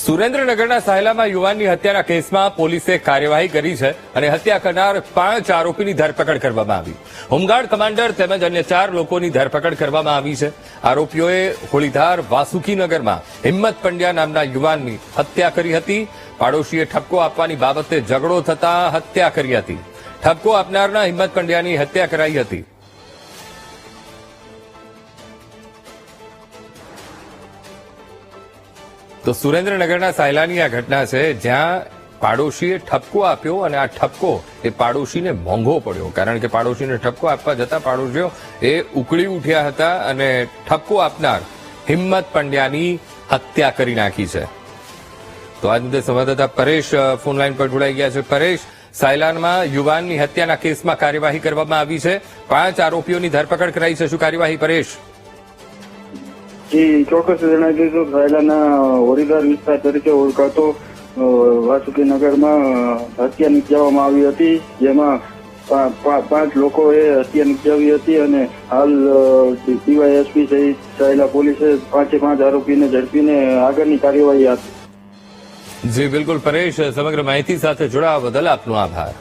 સુરેન્દ્રનગરના સાયલામાં યુવાનની હત્યાના કેસમાં પોલીસે કાર્યવાહી કરી છે અને હત્યા કરનાર પાંચ આરોપીની ધરપકડ કરવામાં આવી. હોમગાર્ડ કમાન્ડર તેમજ અન્ય ચાર લોકોની ધરપકડ કરવામાં આવી છે. આરોપીઓએ હોળીધાર વાસુકીનગરમાં હિંમત પંડ્યા નામના યુવાનની હત્યા કરી હતી. પાડોશીએ ઠપકો આપવાની બાબતે ઝઘડો થતા હત્યા કરી હતી. ઠપકો આપનારના હિંમત પંડ્યાની હત્યા કરાઈ હતી. તો સુરેન્દ્રનગરના સાયલાની આ ઘટના છે જ્યાં પાડોશીએ ઠપકો આપ્યો અને આ ઠપકો એ પાડોશીને મોંઘો પડ્યો. કારણ કે પાડોશીને ઠપકો આપવા જતા પાડોશીઓ એ ઉકળી ઉઠ્યા હતા અને ઠપકો આપનાર હિંમત પંડ્યાની હત્યા કરી નાખી છે. તો આ મુદ્દે સંવાદદાતા પરેશ અ, ફોન લાઈન પર જોડાઈ ગયા છે. પરેશ સાયલાનમાં યુવાનની હત્યાના કેસમાં કાર્યવાહી કરવામાં આવી છે. પાંચ આરોપીઓની ધરપકડ કરાઈ છે. શું કાર્યવાહી પરેશ? જી, ચોક્કસ જણાવી દીધું રાયલાના હોરીદાર વિસ્તાર તરીકે ઓળખાતો વાસુકીનગરમાં હત્યા નિપજાવવામાં આવી હતી, જેમાં પાંચ લોકોએ હત્યા નિપજાવી હતી અને હાલ ડીવાયએસપી સહિત થયેલા પોલીસે પાંચે પાંચ આરોપીને ઝડપીને આગળની કાર્યવાહી હાથ જી, બિલકુલ પરેશ, સમગ્ર માહિતી સાથે જોડાવા બદલ આપનો આભાર.